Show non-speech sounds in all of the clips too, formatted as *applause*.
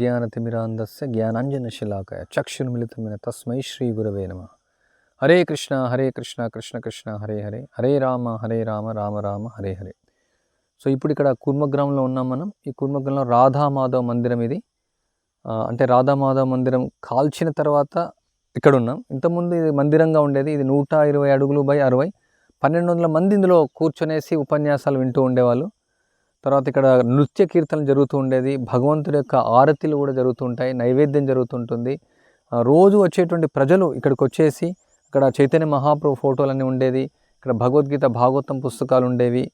జ్ఞానతిమిరాంధస్య జ్ఞానాంజనశిలాకయ చక్షుర్మిళితమైన తస్మై శ్రీ గురవే నమ హరే కృష్ణ హరే కృష్ణ కృష్ణ కృష్ణ హరే హరే హరే రామ హరే రామ రామ రామ హరే హరే సో ఇప్పుడు ఇక్కడ కూర్మగ్రామంలో ఉన్నాం మనం. ఈ కూర్మగ్రామంలో రాధామాధవ మందిరం ఇది. అంటే రాధామాధవ మందిరం కాల్చిన తర్వాత ఇక్కడ ఉన్నాం ఇంతకుముందు ఇది మందిరంగా ఉండేది. ఇది నూట ఇరవై అడుగులు బై అరవై. పన్నెండు వందల మంది ఇందులో కూర్చొనేసి ఉపన్యాసాలు వింటూ ఉండేవాళ్ళు. తర్వాత ఇక్కడ నృత్య కీర్తనలు జరుగుతూ ఉండేది. భగవంతుడి యొక్క ఆరతిలు కూడా జరుగుతూ ఉంటాయి. నైవేద్యం జరుగుతుంటుంది. రోజు వచ్చేటువంటి ప్రజలు ఇక్కడికి వచ్చేసి ఇక్కడ చైతన్య మహాప్రభు ఫోటోలన్నీ ఉండేది ఇక్కడ భగవద్గీత భాగవతం పుస్తకాలు ఉండేవి.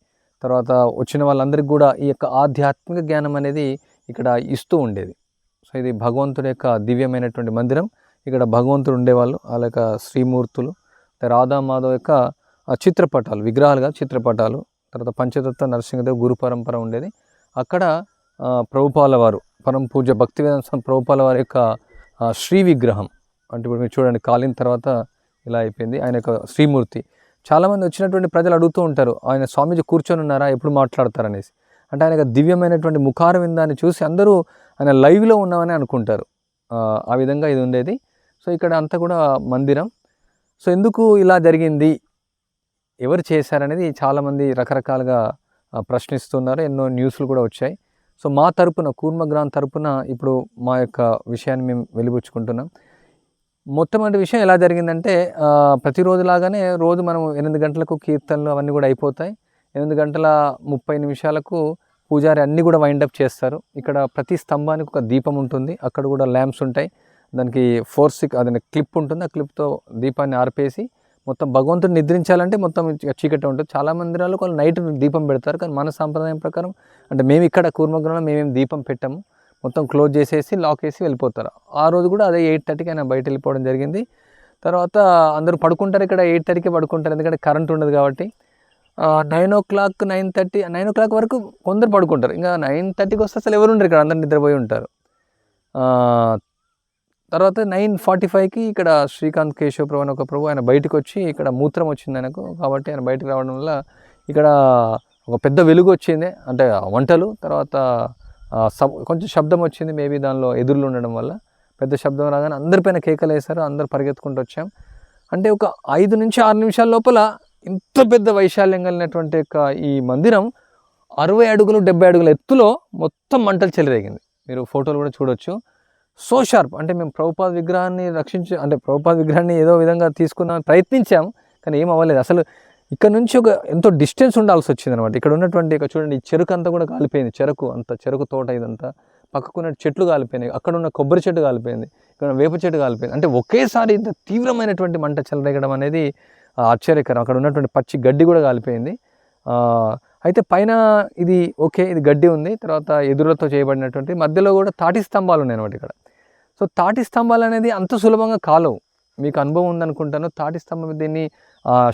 తర్వాత వచ్చిన వాళ్ళందరికీ కూడా ఈ యొక్క ఆధ్యాత్మిక జ్ఞానం అనేది ఇక్కడ ఇస్తూ ఉండేది. సో ఇది భగవంతుడి యొక్క దివ్యమైనటువంటి మందిరం. ఇక్కడ భగవంతుడు ఉండేవాళ్ళు. వాళ్ళ యొక్క శ్రీమూర్తులు. రాధామాధవ్ యొక్క చిత్రపటాలు విగ్రహాలుగా చిత్రపటాలు. తర్వాత పంచదత్త నరసింహదేవ్ గురు పరంపర ఉండేది. అక్కడ ప్రభుపాల వారు పరం పూజ భక్తివేదాంత స్వామి ప్రభుపాల వారి యొక్క శ్రీ విగ్రహం. అంటే ఇప్పుడు మీరు చూడండి కాలిన తర్వాత ఇలా అయిపోయింది. ఆయన యొక్క శ్రీమూర్తి. చాలామంది వచ్చినటువంటి ప్రజలు అడుగుతూ ఉంటారు ఆయన స్వామీజీ కూర్చొని ఉన్నారా? ఎప్పుడు మాట్లాడతారనేసి? అంటే ఆయన దివ్యమైనటువంటి ముఖార విందాన్ని చూసి అందరూ ఆయన లైవ్లో ఉన్నామని అనుకుంటారు. ఆ, ఆ విధంగా ఇది ఉండేది. సో ఇక్కడ అంతా కూడా మందిరం. సో ఎందుకు ఇలా జరిగింది? ఎవరు చేశారనేది చాలామంది రకరకాలుగా ప్రశ్నిస్తున్నారు. ఎన్నో న్యూస్లు కూడా వచ్చాయి. సో మా తరపున కూర్మగ్రామ్ తరపున ఇప్పుడు మా యొక్క విషయాన్ని మేము వెలిబుచ్చుకుంటున్నాం. మొట్టమొదటి విషయం ఎలా జరిగిందంటే ప్రతిరోజులాగానే రోజు మనం ఎనిమిది గంటలకు కీర్తనలు అవన్నీ కూడా అయిపోతాయి. ఎనిమిది గంటల ముప్పై నిమిషాలకు పూజారి అన్నీ కూడా వైండప్ చేస్తారు. ఇక్కడ ప్రతి స్తంభానికి ఒక దీపం ఉంటుంది. అక్కడ కూడా ల్యాంప్స్ ఉంటాయి. దానికి ఫోర్సిక్ అదే క్లిప్ ఉంటుంది. ఆ క్లిప్తో దీపాన్ని ఆర్పేసి మొత్తం భగవంతుడు నిద్రించాలంటే మొత్తం చీకటి ఉంటుంది. చాలా మందిరాలు వాళ్ళు నైట్ దీపం పెడతారు. కానీ మన సాంప్రదాయం ప్రకారం అంటే మేము ఇక్కడ కూర్మగ్రంలో మేమేం దీపం పెట్టాము. మొత్తం క్లోజ్ చేసేసి లాక్ వేసి వెళ్ళిపోతారు. ఆ రోజు కూడా అదే ఎయిట్ థర్టీకి ఆయన బయట వెళ్ళిపోవడం జరిగింది. తర్వాత అందరూ పడుకుంటారు ఇక్కడ ఎయిట్ థర్టీకి పడుకుంటారు. ఎందుకంటే కరెంట్ ఉండదు కాబట్టి. Nine o'clock nine thirty nine o'clock వరకు కొందరు పడుకుంటారు. ఇంకా నైన్ థర్టీకి వస్తే అసలు ఎవరు ఉండరు ఇక్కడ. అందరు నిద్రపోయి ఉంటారు. తర్వాత నైన్ ఫార్టీ ఫైవ్కి ఇక్కడ శ్రీకాంత్ కేశవ ప్రభు అని ఒక ప్రభు ఆయన బయటకు వచ్చి ఇక్కడ మూత్రం వచ్చింది ఆయనకు. కాబట్టి ఆయన బయటకు రావడం వల్ల ఇక్కడ ఒక పెద్ద వెలుగు వచ్చింది. అంటే వంటలు తర్వాత కొంచెం శబ్దం వచ్చింది మేబీ దానిలో ఎదురులు ఉండడం వల్ల. పెద్ద శబ్దం రాగానే అందరిపైన కేకలు వేశారు అందరు పరిగెత్తుకుంటూ వచ్చాం. అంటే ఒక ఐదు నుంచి ఆరు నిమిషాల లోపల ఇంత పెద్ద వైశాల్యం కలిగినటువంటి యొక్క ఈ మందిరం అరవై అడుగులు డెబ్బై అడుగుల ఎత్తులో మొత్తం మంటలు చెలరేగింది. మీరు ఫోటోలు కూడా చూడొచ్చు. So sharp. అంటే మేము ప్రభుపాద విగ్రహాన్ని రక్షించి అంటే ప్రభుపాద విగ్రహాన్ని ఏదో విధంగా తీసుకుందాం ప్రయత్నించాం కానీ ఏం అవ్వలేదు. అసలు ఇక్కడ నుంచి ఒక ఎంతో డిస్టెన్స్ ఉండాల్సి వచ్చింది అనమాట ఇక్కడ ఉన్నటువంటి ఇక్కడ చూడండి ఈ చెరుకు అంతా కూడా కాలిపోయింది. చెరుకు అంత చెరుకు తోట ఇదంతా. పక్కకున్న చెట్లు కాలిపోయినాయి. అక్కడ ఉన్న కొబ్బరి చెట్టు కాలిపోయింది. ఇక్కడ వేప చెట్టు కాలిపోయింది. అంటే ఒకేసారి ఇంత తీవ్రమైనటువంటి మంట చెలరేగడం అనేది ఆశ్చర్యకరం. అక్కడ ఉన్నటువంటి పచ్చి గడ్డి కూడా కాలిపోయింది. అయితే పైన ఇది ఓకే ఇది గడ్డి ఉంది. తర్వాత ఎదురులతో చేయబడినటువంటి మధ్యలో కూడా తాటి స్తంభాలు ఉన్నాయి అనమాట ఇక్కడ. సో తాటి స్తంభాలు అనేది అంత సులభంగా కాలవు. మీకు అనుభవం ఉందనుకుంటాను. తాటి స్తంభం దీన్ని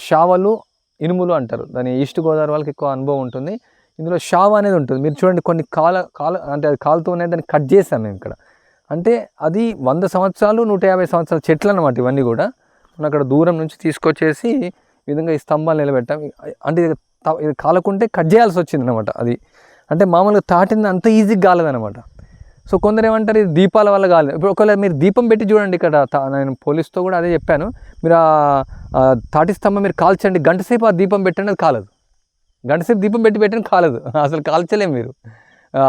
షావలు ఇనుములు అంటారు. దాని ఈస్ట్ గోదావరి వాళ్ళకి ఎక్కువ అనుభవం ఉంటుంది. ఇందులో షావ అనేది ఉంటుంది. మీరు చూడండి కొన్ని కాల కాల అంటే అది కాలుతో ఉన్నాయి. దాన్ని కట్ చేసాం మేము ఇక్కడ. అంటే అది వంద సంవత్సరాలు నూట యాభై సంవత్సరాల చెట్లు అనమాట ఇవన్నీ కూడా. మనం అక్కడ దూరం నుంచి తీసుకొచ్చేసి విధంగా ఈ స్తంభాలు నిలబెట్టాం. అంటే ఇది ఇది కాలకుంటే కట్ చేయాల్సి వచ్చింది అనమాట అది. అంటే మామూలుగా తాటింది అంత ఈజీగా కాలేదనమాట సో కొందరు ఏమంటారు ఇది దీపాల వల్ల కాలేదు ఇప్పుడు ఒకవేళ మీరు దీపం పెట్టి చూడండి ఇక్కడ తా- నేను పోలీస్తో కూడా అదే చెప్పాను. మీరు ఆ తాటి స్తంభం మీరు కాల్చండి గంటసేపు ఆ దీపం పెట్టండి అది కాలదు. గంటసేపు దీపం పెట్టి పెట్టండి కాలదు. *laughs* అసలు కాల్చలేం మీరు.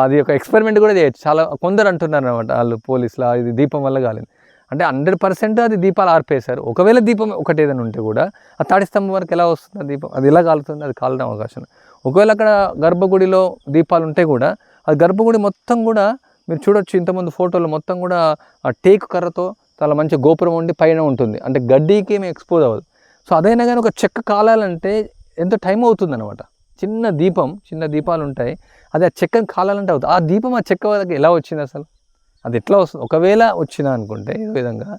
అది ఒక ఎక్స్పెరిమెంట్ కూడా చేయొచ్చు. చాలా కొందరు అంటున్నారు అనమాట వాళ్ళు పోలీసులు ఇది దీపం వల్ల కాలేదు. అంటే హండ్రెడ్ పర్సెంట్ అది దీపాలు ఆర్పేశారు. ఒకవేళ దీపం ఒకటి ఏదైనా ఉంటే కూడా ఆ తాటి స్తంభం వరకు ఎలా వస్తుంది ఆ దీపం? అది ఎలా కాలుతుంది? అది కాలడం అవకాశం. ఒకవేళ అక్కడ గర్భగుడిలో దీపాలు ఉంటే కూడా ఆ గర్భగుడి మొత్తం కూడా మీరు చూడొచ్చు ఇంతమంది ఫోటోలు మొత్తం కూడా ఆ టేకు కర్రతో చాలా మంచి గోపురం ఉండి పైన ఉంటుంది. అంటే గడ్డికి ఏమి ఎక్స్పోజ్ అవ్వదు. సో అదైనా కానీ ఒక చెక్క కాలాలంటే ఎంత టైం అవుతుంది అనమాట చిన్న దీపం చిన్న దీపాలు ఉంటాయి. అది ఆ చెక్కని కాలాలంటే అవుతుంది. ఆ దీపం ఆ చెక్క వరకు ఎలా వచ్చింది అసలు? అది ఎట్లా వస్తుంది? ఒకవేళ వచ్చినా అనుకుంటే ఏదో విధంగా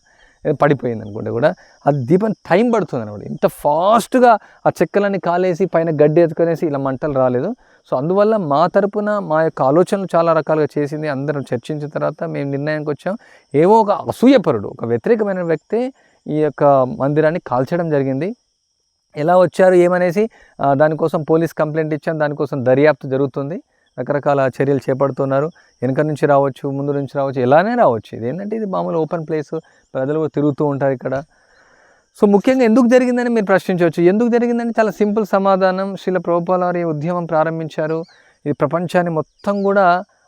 పడిపోయింది అనుకుంటే కూడా ఆ దీపం టైం పడుతుంది అనమాట ఇంత ఫాస్ట్గా ఆ చెక్కలన్నీ కాలేసి పైన గడ్డి ఎత్తుకొనేసి ఇలా మంటలు రాలేదు. సో అందువల్ల మా తరపున మా యొక్క ఆలోచనలు చాలా రకాలుగా చేసింది అందరం చర్చించిన తర్వాత మేము నిర్ణయానికి వచ్చాం. ఏవో ఒక అసూయపరుడు ఒక వ్యతిరేకమైన వ్యక్తి ఈ యొక్క మందిరాన్ని కాల్చడం జరిగింది. ఎలా వచ్చారు ఏమనేసి దానికోసం పోలీస్ కంప్లైంట్ ఇచ్చాం దానికోసం దర్యాప్తు జరుగుతుంది. రకరకాల చర్యలు చేపడుతున్నారు. వెనక నుంచి రావచ్చు ముందు నుంచి రావచ్చు ఎలానే రావచ్చు. ఇది ఏంటంటే ఇది మామూలు ఓపెన్ ప్లేస్ ప్రజలు తిరుగుతూ ఉంటారు ఇక్కడ. సో ముఖ్యంగా ఎందుకు జరిగిందని మీరు ప్రశ్నించవచ్చు. ఎందుకు జరిగిందని చాలా సింపుల్ సమాధానం. శ్రీల ప్రభుపాల వారి ఉద్యమం ప్రారంభించారు. ఇది ప్రపంచాన్ని మొత్తం కూడా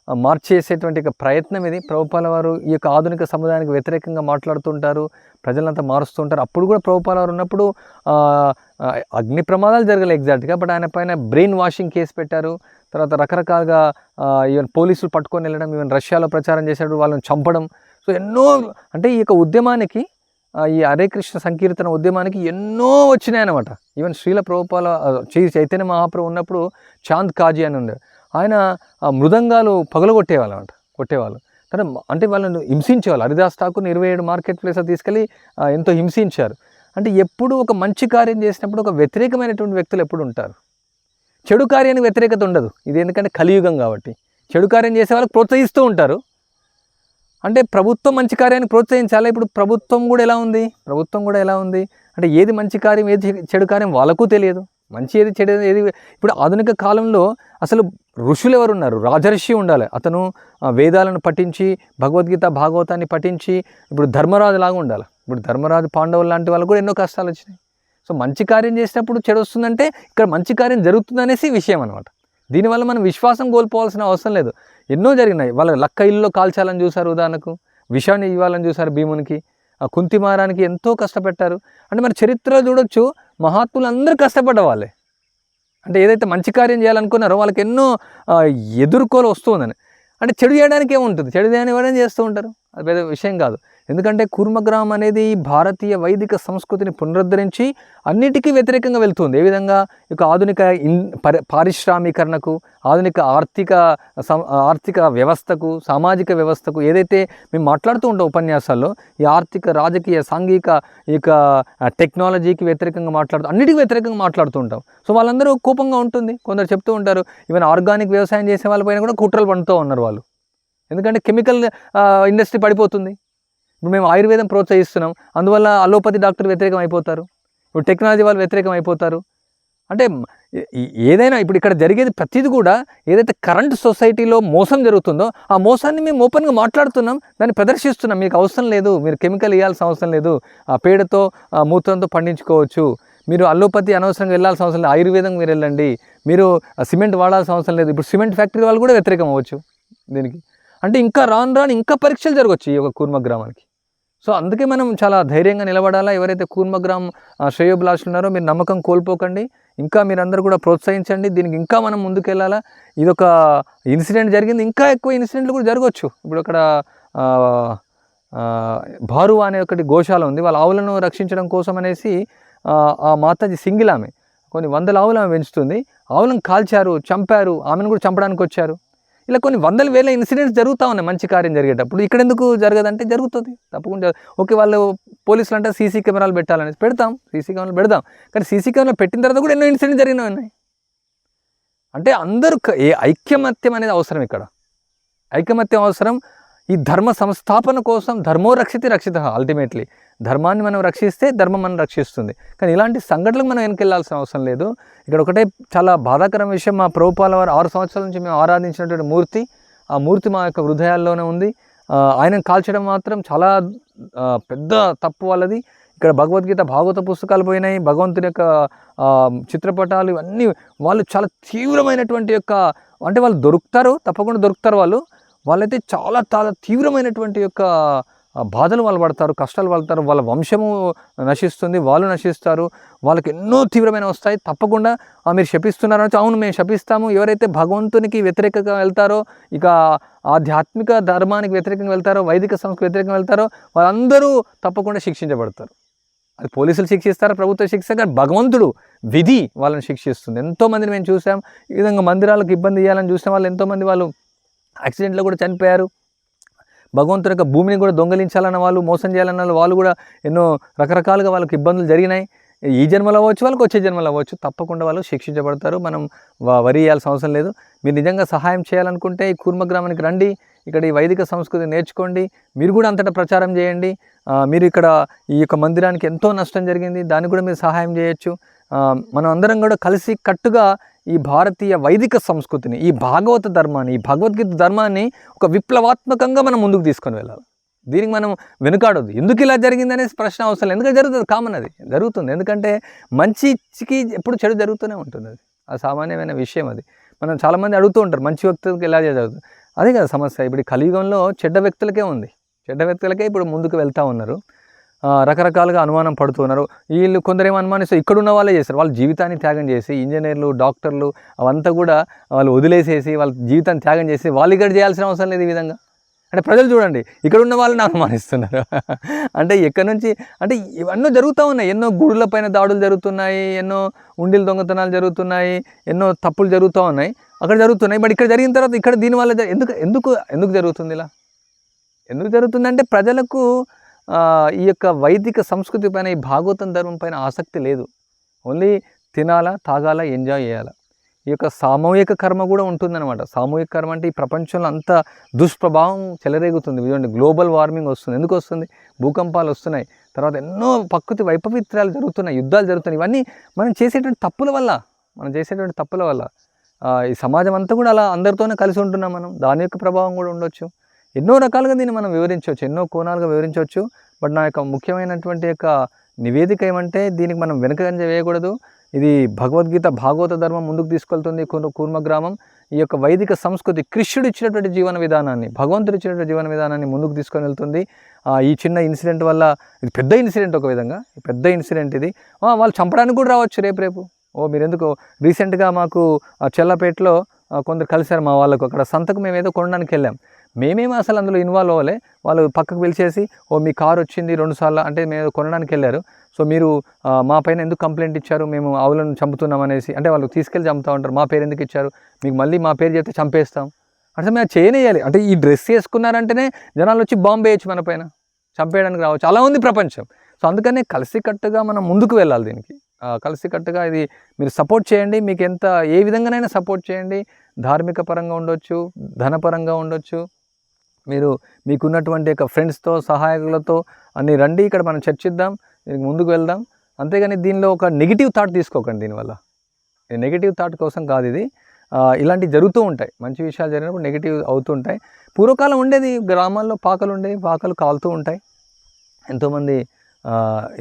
మార్చేసేటువంటి ఒక ప్రయత్నం ఇది. ప్రభుపాల వారు ఈ యొక్క ఆధునిక సముదాయానికి వ్యతిరేకంగా మాట్లాడుతుంటారు. ప్రజలంతా మారుస్తుంటారు. అప్పుడు కూడా ప్రభుపాల వారు ఉన్నప్పుడు అగ్ని ప్రమాదాలు జరగలేదు ఎగ్జాక్ట్గా బట్ ఆయన పైన బ్రెయిన్ వాషింగ్ కేసు పెట్టారు. తర్వాత రకరకాలుగా ఈవెన్ పోలీసులు పట్టుకొని వెళ్ళడం ఈవెన్ రష్యాలో ప్రచారం చేశాడు వాళ్ళని చంపడం. సో ఎన్నో అంటే ఈ యొక్క ఉద్యమానికి ఈ హరే కృష్ణ సంకీర్తన ఉద్యమానికి ఎన్నో వచ్చినాయి అనమాట ఈవెన్ శ్రీల ప్రభుపాల శ్రీ చైతన్య మహాప్రభు ఉన్నప్పుడు చాంద్ కాజీ అని ఉండే ఆయన ఆ మృదంగాలు పగలగొట్టేవాళ్ళు అనమాట కొట్టేవాళ్ళు. కానీ అంటే వాళ్ళని హింసించేవాళ్ళు. హరిదాస్ ఠాకూర్ని ఇరవై ఏడు మార్కెట్ ప్లేస్ తీసుకెళ్ళి ఎంతో హింసించారు. అంటే ఎప్పుడు ఒక మంచి కార్యం చేసినప్పుడు ఒక వ్యతిరేకమైనటువంటి వ్యక్తులు ఎప్పుడు ఉంటారు? చెడు కార్యానికి వ్యతిరేకత ఉండదు. ఇది ఎందుకంటే కలియుగం కాబట్టి. చెడు కార్యం చేసే వాళ్ళకి ప్రోత్సహిస్తూ ఉంటారు. అంటే ప్రభుత్వం మంచి కార్యాన్ని ప్రోత్సహించాలి? ఇప్పుడు ప్రభుత్వం కూడా ఎలా ఉంది? ప్రభుత్వం కూడా ఎలా ఉంది? అంటే ఏది మంచి కార్యం ఏది చెడు కార్యం వాళ్ళకు తెలియదు. మంచి ఏది చెడు ఏది ఇప్పుడు ఆధునిక కాలంలో అసలు ఋషులు ఎవరు ఉన్నారు రాజర్షి ఉండాలి. అతను వేదాలను పఠించి భగవద్గీత భాగవతాన్ని పఠించి ఇప్పుడు ధర్మరాజు లాగా ఉండాలి. ఇప్పుడు ధర్మరాజు పాండవులు లాంటి వాళ్ళు కూడా ఎన్నో కష్టాలు వచ్చినాయి. సో మంచి కార్యం చేసినప్పుడు చెడు వస్తుందంటే ఇక్కడ మంచి కార్యం జరుగుతుందనేసి విషయం అనమాట దీనివల్ల మనం విశ్వాసం కోల్పోవాల్సిన అవసరం లేదు. ఎన్నో జరిగినాయి. వాళ్ళ లక్క ఇల్లులో కాల్చాలని చూశారు ఉదాహరణకు. విషాన్ని ఇవ్వాలని చూశారు భీమునికి. ఆ కుంతిమారానికి ఎంతో కష్టపెట్టారు. అంటే మన చరిత్రలో చూడొచ్చు మహాత్ములు అందరూ కష్టపడ్డ వాళ్ళే అంటే ఏదైతే మంచి కార్యం చేయాలనుకున్నారో వాళ్ళకి ఎన్నో ఎదుర్కోలు వస్తుందని అంటే చెడు చేయడానికి ఏముంటుంది చెడు చేయడానికి చేస్తూ ఉంటారు. అది పెద్ద విషయం కాదు. ఎందుకంటే కూర్మగ్రామం అనేది భారతీయ వైదిక సంస్కృతిని పునరుద్ధరించి అన్నిటికీ వ్యతిరేకంగా వెళ్తుంది. ఏ విధంగా? ఇక ఆధునిక ఇన్ పారిశ్రామీకరణకు ఆధునిక ఆర్థిక సం- ఆర్థిక వ్యవస్థకు సామాజిక వ్యవస్థకు ఏదైతే మేము మాట్లాడుతూ ఉంటాం ఉపన్యాసాల్లో ఈ ఆర్థిక రాజకీయ సాంఘిక ఇక టెక్నాలజీకి వ్యతిరేకంగా మాట్లాడుతూ అన్నిటికీ వ్యతిరేకంగా మాట్లాడుతూ ఉంటాం. సో వాళ్ళందరూ కోపంగా ఉంటుంది. కొందరు చెప్తూ ఉంటారు ఈవెన్ ఆర్గానిక్ వ్యవసాయం చేసే వాళ్ళపైన కూడా కుట్రలు పండుతూ ఉన్నారు వాళ్ళు. ఎందుకంటే కెమికల్ ఇండస్ట్రీ పడిపోతుంది. ఇప్పుడు మేము ఆయుర్వేదం ప్రోత్సహిస్తున్నాం. అందువల్ల అలోపతి డాక్టర్ వ్యతిరేకం అయిపోతారు. ఇప్పుడు టెక్నాలజీ వాళ్ళు వ్యతిరేకం అయిపోతారు. అంటే ఏదైనా ఇప్పుడు ఇక్కడ జరిగేది ప్రతిది కూడా ఏదైతే కరెంట్ సొసైటీలో మోసం జరుగుతుందో ఆ మోసాన్ని మేము ఓపెన్గా మాట్లాడుతున్నాం. దాన్ని ప్రదర్శిస్తున్నాం. మీకు అవసరం లేదు. మీరు కెమికల్ ఇవ్వాల్సిన అవసరం లేదు. ఆ పేడతో ఆ మూత్రంతో పండించుకోవచ్చు. మీరు అల్లోపతి అనవసరంగా వెళ్ళాల్సిన అవసరం లేదు. ఆయుర్వేదం మీరు వెళ్ళండి. మీరు సిమెంట్ వాడాల్సిన అవసరం లేదు. ఇప్పుడు సిమెంట్ ఫ్యాక్టరీ వాళ్ళు కూడా వ్యతిరేకం అవ్వచ్చు దీనికి. అంటే ఇంకా రాను రాను ఇంకా పరీక్షలు జరగవచ్చు ఈ యొక్క కూర్మ గ్రామానికి సో అందుకే మనం చాలా ధైర్యంగా నిలబడాలా? ఎవరైతే కూర్మగ్రామ్ శ్రేయోభిలాషులు ఉన్నారో మీరు నమ్మకం కోల్పోకండి. ఇంకా మీరందరూ కూడా ప్రోత్సహించండి. దీనికి ఇంకా మనం ముందుకెళ్ళాలా? ఇదొక ఇన్సిడెంట్ జరిగింది. ఇంకా ఎక్కువ ఇన్సిడెంట్లు కూడా జరగవచ్చు ఇప్పుడు అక్కడ భారు అనే ఒకటి గోశాల ఉంది. వాళ్ళ ఆవులను రక్షించడం కోసం అనేసి ఆ, ఆ మాతాజీ సింగిల్ ఆమె. కొన్ని వందల ఆవులు ఆమె పెంచుతుంది. ఆవులను కాల్చారు చంపారు. ఆమెను కూడా చంపడానికి వచ్చారు ఇలా కొన్ని వందల వేల ఇన్సిడెంట్స్ జరుగుతూ ఉన్నాయి మంచి కార్యం జరిగేటప్పుడు. ఇక్కడ ఎందుకు జరగదంటే జరుగుతుంది. తప్పకుండా ఓకే వాళ్ళు పోలీసులు అంటే సీసీ కెమెరాలు పెట్టాలని పెడతాం సీసీ కెమెరాలు పెడదాం. కానీ సీసీ కెమెరాలు పెట్టిన తర్వాత కూడా ఎన్నో ఇన్సిడెంట్స్ జరిగినవి ఉన్నాయి. అంటే అందరూ ఏ ఐక్యమత్యం అనేది అవసరం ఇక్కడ. ఐకమత్యం అవసరం. ఈ ధర్మ సంస్థాపన కోసం ధర్మో రక్షితి రక్షిత అల్టిమేట్లీ ధర్మాన్ని మనం రక్షిస్తే ధర్మం మనం రక్షిస్తుంది. కానీ ఇలాంటి సంఘటనలకు మనం వెనకెళ్ళాల్సిన అవసరం లేదు. ఇక్కడ ఒకటే చాలా బాధాకరం విషయం మా ప్రభుపాల వారు ఆరు సంవత్సరాల నుంచి మేము ఆరాధించినటువంటి మూర్తి ఆ మూర్తి మా యొక్క హృదయాల్లోనే ఉంది. ఆయన ఆయనను కాల్చడం మాత్రం చాలా పెద్ద తప్పు వాళ్ళది. ఇక్కడ భగవద్గీత భాగవత పుస్తకాలు పోయినాయి. భగవంతుని యొక్క చిత్రపటాలు ఇవన్నీ వాళ్ళు చాలా తీవ్రమైనటువంటి యొక్క అంటే వాళ్ళు దొరుకుతారు తప్పకుండా దొరుకుతారు వాళ్ళు. వాళ్ళైతే చాలా చాలా తీవ్రమైనటువంటి యొక్క బాధలు వాళ్ళు పడతారు కష్టాలు పడతారు వాళ్ళ వంశము నశిస్తుంది వాళ్ళు నశిస్తారు వాళ్ళకి ఎన్నో తీవ్రమైన వస్తాయి. తప్పకుండా "ఆ, మీరు శపిస్తున్నారు అంటే అవును మేము శపిస్తాము. ఎవరైతే భగవంతునికి వ్యతిరేకంగా వెళ్తారో ఇక ఆధ్యాత్మిక ధర్మానికి వ్యతిరేకంగా వెళ్తారో వైదిక సంస్థకు వ్యతిరేకంగా వెళ్తారో వాళ్ళందరూ తప్పకుండా శిక్షించబడతారు. అది పోలీసులు శిక్షిస్తారు? ప్రభుత్వ శిక్ష కానీ భగవంతుడు విధి వాళ్ళని శిక్షిస్తుంది. ఎంతోమందిని మేము చూసాం. ఈ విధంగా మందిరాలకు ఇబ్బంది ఇవ్వాలని చూసిన వాళ్ళు ఎంతోమంది వాళ్ళు యాక్సిడెంట్లో కూడా చనిపోయారు. భగవంతుని యొక్క భూమిని కూడా దొంగలించాలన్న వాళ్ళు మోసం చేయాలన్న వాళ్ళు వాళ్ళు కూడా ఎన్నో రకరకాలుగా వాళ్ళకి ఇబ్బందులు జరిగినాయి. ఈ జన్మలో అవ్వచ్చు వాళ్ళకి వచ్చే జన్మలో అవ్వచ్చు. తప్పకుండా వాళ్ళు శిక్షించబడతారు. మనం వరి చేయాల్సిన అవసరం లేదు. మీరు నిజంగా సహాయం చేయాలనుకుంటే ఈ కూర్మ గ్రామానికి రండి. ఇక్కడ ఈ వైదిక సంస్కృతి నేర్చుకోండి. మీరు కూడా అంతటా ప్రచారం చేయండి. మీరు ఇక్కడ ఈ యొక్క మందిరానికి ఎంతో నష్టం జరిగింది. దానికి కూడా మీరు సహాయం చేయొచ్చు. మనం అందరం కూడా కలిసి కట్టుగా ఈ భారతీయ వైదిక సంస్కృతిని ఈ భాగవత ధర్మాన్ని ఈ భగవద్గీత ధర్మాన్ని ఒక విప్లవాత్మకంగా మనం ముందుకు తీసుకొని వెళ్ళాలి. దీనికి మనం వెనుకాడదు ఎందుకు ఇలా జరిగింది అనేసి ప్రశ్న అవసరం లేదు. ఎందుకంటే జరుగుతుంది. కామన్ అది. జరుగుతుంది. ఎందుకంటే మంచికి ఎప్పుడు చెడు జరుగుతూనే ఉంటుంది అది. ఆ సామాన్యమైన విషయం అది. మనం చాలామంది అడుగుతూ ఉంటారు మంచి వ్యక్తులకి ఇలా జరుగుతుంది? అదే కదా సమస్య. ఇప్పుడు కలియుగంలో చెడ్డ వ్యక్తులకే ఉంది. చెడ్డ వ్యక్తులకే ఇప్పుడు ముందుకు వెళ్తూ ఉన్నారు. రకరకాలుగా అనుమానం పడుతున్నారు వీళ్ళు కొందరేమో అనుమానిస్తారు ఇక్కడ ఉన్న వాళ్ళే చేస్తారు వాళ్ళ జీవితాన్ని త్యాగం చేసి ఇంజనీర్లు డాక్టర్లు అవంతా కూడా వాళ్ళు వదిలేసేసి వాళ్ళ జీవితాన్ని త్యాగం చేసి వాళ్ళు ఇక్కడ చేయాల్సిన అవసరం లేదు ఈ విధంగా. అంటే ప్రజలు చూడండి ఇక్కడ ఉన్న వాళ్ళని అనుమానిస్తున్నారు. *laughs* అంటే ఎక్కడి నుంచి అంటే ఇవన్నీ జరుగుతూ ఉన్నాయి. ఎన్నో గుడుల పైన దాడులు జరుగుతున్నాయి ఎన్నో ఉండిల దొంగతనాలు జరుగుతున్నాయి ఎన్నో తప్పులు జరుగుతూ ఉన్నాయి. అక్కడ జరుగుతున్నాయి. బట్ ఇక్కడ జరిగిన తర్వాత ఇక్కడ దీనివల్ల ఎందుకు ఎందుకు ఎందుకు జరుగుతుంది ఇలా? ఎందుకు జరుగుతుందంటే ప్రజలకు ఈ యొక్క వైదిక సంస్కృతి పైన ఈ భాగవతం ధర్మం పైన ఆసక్తి లేదు. ఓన్లీ తినాలా తాగాల ఎంజాయ్ చేయాలా. ఈ యొక్క సామూహిక కర్మ కూడా ఉంటుందన్నమాట. సామూహిక కర్మ అంటే ఈ ప్రపంచంలో అంత దుష్ప్రభావం చెలరేగుతుంది. చూడండి గ్లోబల్ వార్మింగ్ వస్తుంది. ఎందుకు వస్తుంది? భూకంపాలు వస్తున్నాయి. తర్వాత ఎన్నో ప్రకృతి వైపరీత్యాలు జరుగుతున్నాయి యుద్ధాలు జరుగుతున్నాయి. ఇవన్నీ మనం చేసేటువంటి తప్పుల వల్ల మనం చేసేటువంటి తప్పుల వల్ల ఈ సమాజం అంతా కూడా అలా అందరితోనే కలిసి ఉంటున్నాం మనం. దాని యొక్క ప్రభావం కూడా ఉండొచ్చు. ఎన్నో రకాలుగా దీన్ని మనం వివరించవచ్చు ఎన్నో కోణాలుగా వివరించవచ్చు. బట్ నా యొక్క ముఖ్యమైనటువంటి యొక్క నివేదిక ఏమంటే దీనికి మనం వెనకంజ వేయకూడదు. ఇది భగవద్గీత భాగవత ధర్మం ముందుకు తీసుకెళ్తుంది కూర్మ గ్రామం. ఈ యొక్క వైదిక సంస్కృతి కృష్ణుడు ఇచ్చినటువంటి జీవన విధానాన్ని భగవంతుడు ఇచ్చినటువంటి జీవన విధానాన్ని ముందుకు తీసుకొని వెళ్తుంది. ఈ చిన్న ఇన్సిడెంట్ వల్ల ఇది పెద్ద ఇన్సిడెంట్ ఒక విధంగా పెద్ద ఇన్సిడెంట్ ఇది. వాళ్ళు చంపడానికి కూడా రావచ్చు రేపు రేపు. ఓ మీరు ఎందుకు రీసెంట్గా మాకు ఆ, చెల్లపేటలో కొందరు కలిశారు మా వాళ్ళకు. అక్కడ సంతకు మేము ఏదో కొనడానికి వెళ్ళాం. మేమేమో అసలు అందులో ఇన్వాల్వ్ అవ్వలే. వాళ్ళు పక్కకు పిలిచేసి ఓ మీ కార్ వచ్చింది రెండు సార్లు అంటే మేము కొనడానికి వెళ్ళారు. సో మీరు మా పైన ఎందుకు కంప్లైంట్ ఇచ్చారు? మేము ఆవులను చంపుతున్నాం అనేసి. అంటే వాళ్ళు తీసుకెళ్ళి చంపుతా ఉంటారు. మా పేరు ఎందుకు ఇచ్చారు? మీకు మళ్ళీ మా పేరు చెప్తే చంపేస్తాం. అంటే మేము అది చేయనేయాలి అంటే ఈ డ్రెస్ వేసుకున్నారంటేనే జనాలు వచ్చి బాంబు వేయచ్చు మన పైన. చంపేయడానికి రావచ్చు. అలా ఉంది ప్రపంచం. సో అందుకనే కలిసికట్టుగా మనం ముందుకు వెళ్ళాలి దీనికి. కలిసికట్టుగా ఇది మీరు సపోర్ట్ చేయండి. మీకు ఎంత ఏ విధంగానైనా సపోర్ట్ చేయండి. ధార్మిక పరంగా ఉండొచ్చు ధనపరంగా ఉండొచ్చు. మీరు మీకున్నటువంటి యొక్క ఫ్రెండ్స్తో సహాయకులతో అన్ని రండి. ఇక్కడ మనం చర్చిద్దాం. ముందుకు వెళ్దాం. అంతేగాని దీనిలో ఒక నెగిటివ్ థాట్ తీసుకోకండి దీనివల్ల. నెగిటివ్ థాట్ కోసం కాదు ఇది. ఇలాంటివి జరుగుతూ ఉంటాయి. మంచి విషయాలు జరిగినప్పుడు నెగిటివ్ అవుతూ ఉంటాయి. పూర్వకాలం ఉండేది. గ్రామాల్లో పాకలు ఉండేవి పాకలు కాలుతూ ఉంటాయి. ఎంతోమంది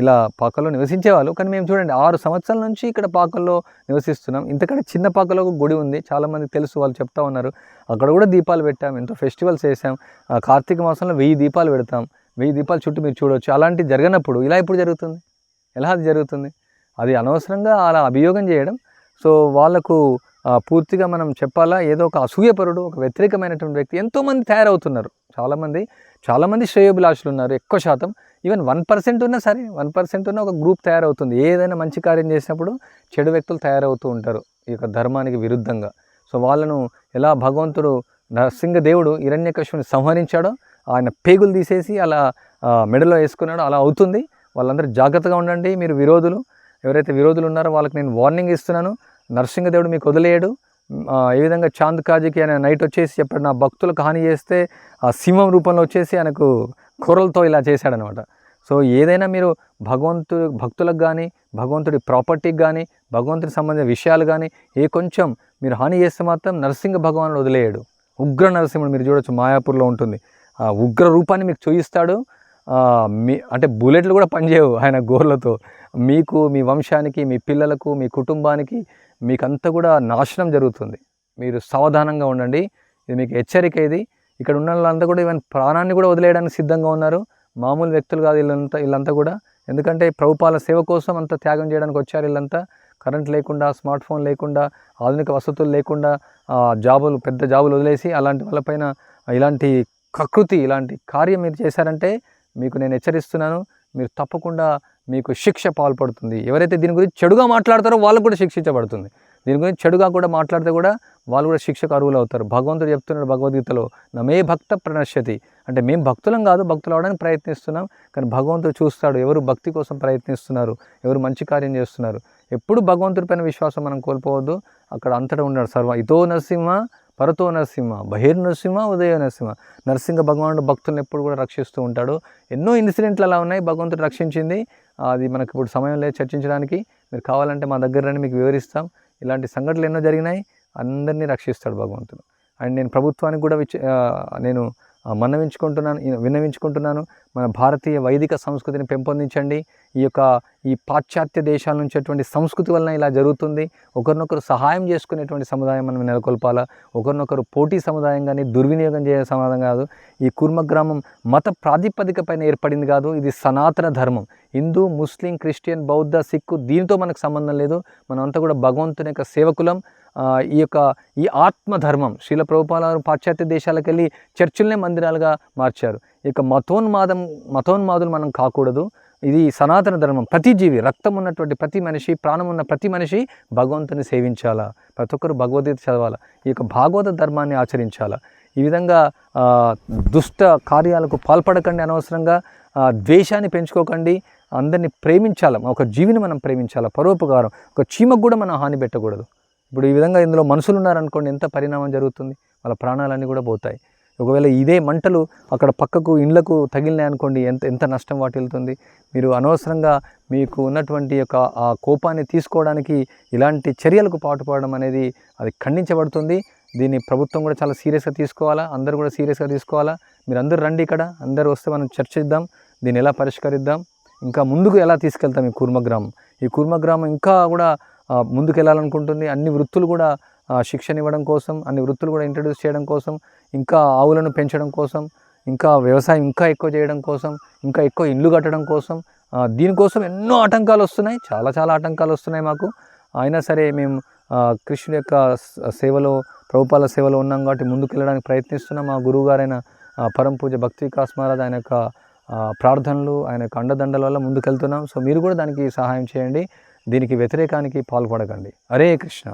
ఇలా పాకల్లో నివసించేవాళ్ళు. కానీ మేము చూడండి ఆరు సంవత్సరాల నుంచి ఇక్కడ పాకల్లో నివసిస్తున్నాం. ఇంతకంటే చిన్న పాకలో ఒక గుడి ఉంది. చాలామంది తెలుసు వాళ్ళు చెప్తా ఉన్నారు. అక్కడ కూడా దీపాలు పెట్టాం ఎంతో ఫెస్టివల్స్ చేసాం కార్తీక మాసంలో వెయ్యి దీపాలు పెడతాం. వెయ్యి దీపాలు చుట్టూ మీరు చూడవచ్చు అలాంటివి జరగనప్పుడు ఇలా ఎప్పుడు జరుగుతుంది? ఎలా అది జరుగుతుంది? అది అనవసరంగా అలా అభియోగం చేయడం. సో వాళ్ళకు పూర్తిగా మనం చెప్పాలా? ఏదో ఒక అసూయపరుడు ఒక వ్యతిరేకమైనటువంటి వ్యక్తి ఎంతోమంది తయారవుతున్నారు. చాలామంది చాలామంది శ్రేయోభిలాషులు ఉన్నారు ఎక్కువ శాతం. ఈవెన్ వన్ పర్సెంట్ ఉన్నా సరే వన్ పర్సెంట్ ఉన్న ఒక గ్రూప్ తయారవుతుంది. ఏదైనా మంచి కార్యం చేసినప్పుడు చెడు వ్యక్తులు తయారవుతూ ఉంటారు ఈ యొక్క ధర్మానికి విరుద్ధంగా. సో వాళ్ళను ఎలా భగవంతుడు నరసింహదేవుడు హిరణ్యకశుని సంహరించాడో ఆయన పేగులు తీసేసి అలా మెడలో వేసుకున్నాడో అలా అవుతుంది. వాళ్ళందరూ జాగ్రత్తగా ఉండండి మీరు విరోధులు. ఎవరైతే విరోధులు ఉన్నారో వాళ్ళకి నేను వార్నింగ్ ఇస్తున్నాను. నరసింహదేవుడు మీకు వదిలేయడు. ఏ విధంగా చాంద్ కాజీకి ఆయన నైట్ వచ్చేసి చెప్పాడు నా భక్తులకు హాని చేస్తే ఆ సింహం రూపంలో వచ్చేసి ఆయనకు కూరలతో ఇలా చేశాడనమాట. సో ఏదైనా మీరు భగవంతుడు భక్తులకు కానీ భగవంతుడి ప్రాపర్టీకి కానీ భగవంతుడికి సంబంధించిన విషయాలు కానీ ఏ కొంచెం మీరు హాని చేస్తే మాత్రం నరసింహ భగవానుడు వదిలేయడు. ఉగ్ర నరసింహుడు మీరు చూడొచ్చు మాయాపూర్లో ఉంటుంది. ఆ ఉగ్ర రూపాన్ని మీకు చూయిస్తాడు మీ అంటే బుల్లెట్లు కూడా పనిచేయవు ఆయన గోర్లతో. మీకు మీ వంశానికి మీ పిల్లలకు మీ కుటుంబానికి మీకంతా కూడా నాశనం జరుగుతుంది. మీరు సావధానంగా ఉండండి. ఇది మీకు హెచ్చరిక ఇది. ఇక్కడ ఉన్న వాళ్ళంతా కూడా ఈవెన్ ప్రాణాన్ని కూడా వదిలేయడానికి సిద్ధంగా ఉన్నారు. మామూలు వ్యక్తులు కాదు వీళ్ళంతా వీళ్ళంతా కూడా. ఎందుకంటే ప్రభుపాల సేవ కోసం అంత త్యాగం చేయడానికి వచ్చారు వీళ్ళంతా. కరెంట్ లేకుండా స్మార్ట్ ఫోన్ లేకుండా ఆధునిక వసతులు లేకుండా జాబులు పెద్ద జాబులు వదిలేసి అలాంటి వాళ్ళపైన ఇలాంటి కకృతి ఇలాంటి కార్యం మీరు చేశారంటే మీకు నేను హెచ్చరిస్తున్నాను. మీరు తప్పకుండా మీకు శిక్ష పాల్పడుతుంది. ఎవరైతే దీని గురించి చెడుగా మాట్లాడతారో వాళ్ళకు కూడా శిక్షించబడుతుంది. దీని గురించి చెడుగా కూడా మాట్లాడితే కూడా వాళ్ళు కూడా శిక్షకు అరువులు అవుతారు భగవంతుడు చెప్తున్నాడు భగవద్గీతలో నమే భక్త ప్రణశ్యతి. అంటే మేము భక్తులం కాదు భక్తులు అవడానికి ప్రయత్నిస్తున్నాం. కానీ భగవంతుడు చూస్తాడు ఎవరు భక్తి కోసం ప్రయత్నిస్తున్నారు ఎవరు మంచి కార్యం చేస్తున్నారు. ఎప్పుడు భగవంతుడి పైన విశ్వాసం మనం కోల్పోవద్దు. అక్కడ అంతటా ఉన్నాడు సర్వ. ఇతో నరసింహ పరతో నరసింహ బహిర్ నరసింహ ఉదయ నరసింహ. నరసింహ భగవానుడు భక్తులను ఎప్పుడు కూడా రక్షిస్తూ ఉంటాడు. ఎన్నో ఇన్సిడెంట్లు అలా ఉన్నాయి భగవంతుడు రక్షించింది. అది మనకి ఇప్పుడు సమయం లేదు చర్చించడానికి. మీరు కావాలంటే మా దగ్గర రండి మీకు వివరిస్తాం. ఇలాంటి సంఘటనలు ఎన్నో జరిగినాయి. అందరినీ రక్షిస్తాడు భగవంతుడు. అండ్ నేను ప్రభుత్వానికి కూడా విచ నేను మన్నవించుకుంటున్నాను విన్నవించుకుంటున్నాను. మన భారతీయ వైదిక సంస్కృతిని పెంపొందించండి. ఈ యొక్క ఈ పాశ్చాత్య దేశాల నుంచి అటువంటి సంస్కృతి వలన ఇలా జరుగుతుంది. ఒకరినొకరు సహాయం చేసుకునేటువంటి సముదాయం మనం నెలకొల్పాలా? ఒకరినొకరు పోటీ సముదాయం కానీ దుర్వినియోగం చేసే సమాధానం కాదు. ఈ కుర్మ గ్రామం మత ప్రాతిపదిక పైన ఏర్పడింది కాదు. ఇది సనాతన ధర్మం. హిందూ ముస్లిం క్రిస్టియన్ బౌద్ధ సిక్కు దీనితో మనకు సంబంధం లేదు. మనమంతా కూడా భగవంతుని యొక్క సేవకులం. ఈ యొక్క ఈ ఆత్మధర్మం శీల ప్రభుపాల పాశ్చాత్య దేశాలకు వెళ్ళి చర్చిల్నే మందిరాలుగా మార్చారు. ఇక మతోన్మాదం మతోన్మాదులు మనం కాకూడదు. ఇది సనాతన ధర్మం. ప్రతి జీవి రక్తం ఉన్నటువంటి ప్రతి మనిషి ప్రాణం ఉన్న ప్రతి మనిషి భగవంతుని సేవించాలా? ప్రతి ఒక్కరు భగవద్గీత చదవాలా? ఈ యొక్క భాగవత ధర్మాన్ని ఆచరించాలా? ఈ విధంగా దుష్ట కార్యాలకు పాల్పడకండి అనవసరంగా. ద్వేషాన్ని పెంచుకోకండి. అందరినీ ప్రేమించాలి? ఒక జీవిని మనం ప్రేమించాలి? పరోపకారం. ఒక చీమకు కూడా మనం హాని పెట్టకూడదు. ఇప్పుడు ఈ విధంగా ఇందులో మనుషులు ఉన్నారనుకోండి ఎంత పరిణామం జరుగుతుంది? వాళ్ళ ప్రాణాలన్నీ కూడా పోతాయి. ఒకవేళ ఇదే మంటలు అక్కడ పక్కకు ఇండ్లకు తగిలినాయి అనుకోండి ఎంత ఎంత నష్టం వాటిల్లుతుంది? మీరు అనవసరంగా మీకు ఉన్నటువంటి యొక్క ఆ కోపాన్ని తీసుకోవడానికి ఇలాంటి చర్యలకు పాటుపడడం అనేది అది ఖండించబడుతుంది. దీన్ని ప్రభుత్వం కూడా చాలా సీరియస్గా తీసుకోవాలా? అందరూ కూడా సీరియస్గా తీసుకోవాలా? మీరు అందరూ రండి ఇక్కడ అందరూ వస్తే మనం చర్చిద్దాం దీన్ని ఎలా పరిష్కరిద్దాం? ఇంకా ముందుకు ఎలా తీసుకెళ్తాం ఈ కూర్మగ్రామం? ఈ కూర్మగ్రామం ఇంకా కూడా ముందుకెళ్ళాలనుకుంటుంది అన్ని వృత్తులు కూడా శిక్షణ ఇవ్వడం కోసం అన్ని వృత్తులు కూడా ఇంట్రడ్యూస్ చేయడం కోసం ఇంకా ఆవులను పెంచడం కోసం ఇంకా వ్యవసాయం ఇంకా ఎక్కువ చేయడం కోసం ఇంకా ఎక్కువ ఇల్లు కట్టడం కోసం దీనికోసం ఎన్నో ఆటంకాలు వస్తున్నాయి. చాలా చాలా ఆటంకాలు వస్తున్నాయి మాకు. అయినా సరే మేము ఆ, కృష్ణుడి యొక్క సేవలో ప్రభుపాల సేవలో ఉన్నాం కాబట్టి ముందుకు వెళ్ళడానికి ప్రయత్నిస్తున్నాం. మా గురువు గారైన పరం పూజ భక్తి వికాస్ మహారాజ్ ఆయన యొక్క ప్రార్థనలు ఆయన యొక్క అండదండల వల్ల ముందుకెళ్తున్నాం. సో మీరు కూడా దానికి సహాయం చేయండి. దీనికి వ్యతిరేకానికి పాల్పడకండి. హరే కృష్ణ.